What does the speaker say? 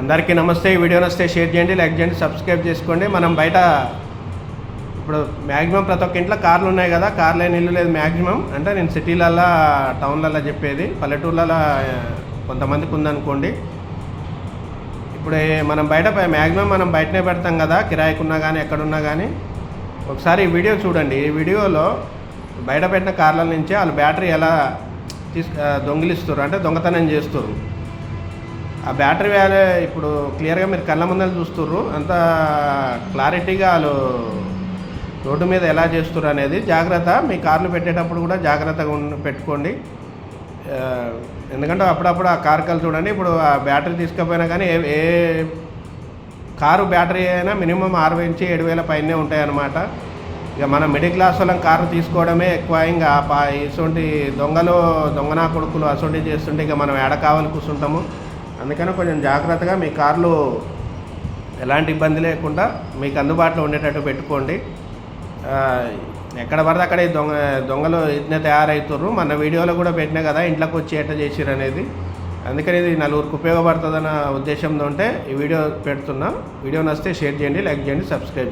అందరికీ నమస్తే. ఈ వీడియో నస్తే షేర్ చేయండి లైక్ చేయండి సబ్స్క్రైబ్ చేసుకోండి. మనం బయట ఇప్పుడు మ్యాక్సిమం ప్రతి ఒక్క ఇంట్లో కార్లు ఉన్నాయి కదా కార్ లేని ఇల్లు లేదు మ్యాక్సిమం అంటే నేను సిటీలల్లో టౌన్లలో చెప్పేది. పల్లెటూర్లలో కొంతమందికి ఉందనుకోండి. ఇప్పుడు మనం బయట మ్యాక్సిమం మనం బయటనే పెడతాం కదా కిరాయికున్నా కానీ ఎక్కడున్నా కానీ ఒకసారి ఈ వీడియో చూడండి. ఈ వీడియోలో బయట పెట్టిన కార్ల నుంచి వాళ్ళు బ్యాటరీ ఎలా తీసు దొంగిలిస్తారు అంటే దొంగతనం చేస్తారు ఆ బ్యాటరీ వ్యాలే ఇప్పుడు క్లియర్గా మీరు కళ్ళ ముందర చూస్తుర్రు. అంత క్లారిటీగా వాళ్ళు రోడ్డు మీద ఎలా చేస్తారు అనేది జాగ్రత్త. మీ కార్లు పెట్టేటప్పుడు కూడా జాగ్రత్తగా పెట్టుకోండి. ఎందుకంటే అప్పుడప్పుడు ఆ కార్ కళ్ళు చూడండి. ఇప్పుడు ఆ బ్యాటరీ తీసుకపోయినా కానీ ఏ ఏ కారు బ్యాటరీ అయినా మినిమం ఆరు నుంచి ఏడు వేల పైనే ఉంటాయి అన్నమాట ఇక మనం మిడిల్ క్లాస్ వాళ్ళం కారు తీసుకోవడమే ఎక్కువ. ఇంకా ఇటువంటి దొంగలు దొంగనా కొడుకులు అసొంటి చేస్తుంటే ఇక మనం ఏడ కావాలి కూర్చుంటాము. అందుకని కొంచెం జాగ్రత్తగా మీ కార్లు ఎలాంటి ఇబ్బంది లేకుండా మీకు అందుబాటులో ఉండేటట్టు పెట్టుకోండి. ఎక్కడ పడితే అక్కడ దొంగ దొంగలు ఇట్నే తయారవుతుర్రు మన వీడియోలో కూడా పెట్టినా కదా ఇంట్లోకి వచ్చి ఎట్ట చేసిర్రు అనేది. అందుకని ఇది నలుగురికి ఉపయోగపడుతుందన్న ఉద్దేశంతో ఉంటే ఈ వీడియో పెడుతున్నా. వీడియో నచ్చితే షేర్ చేయండి లైక్ చేయండి సబ్స్క్రైబ్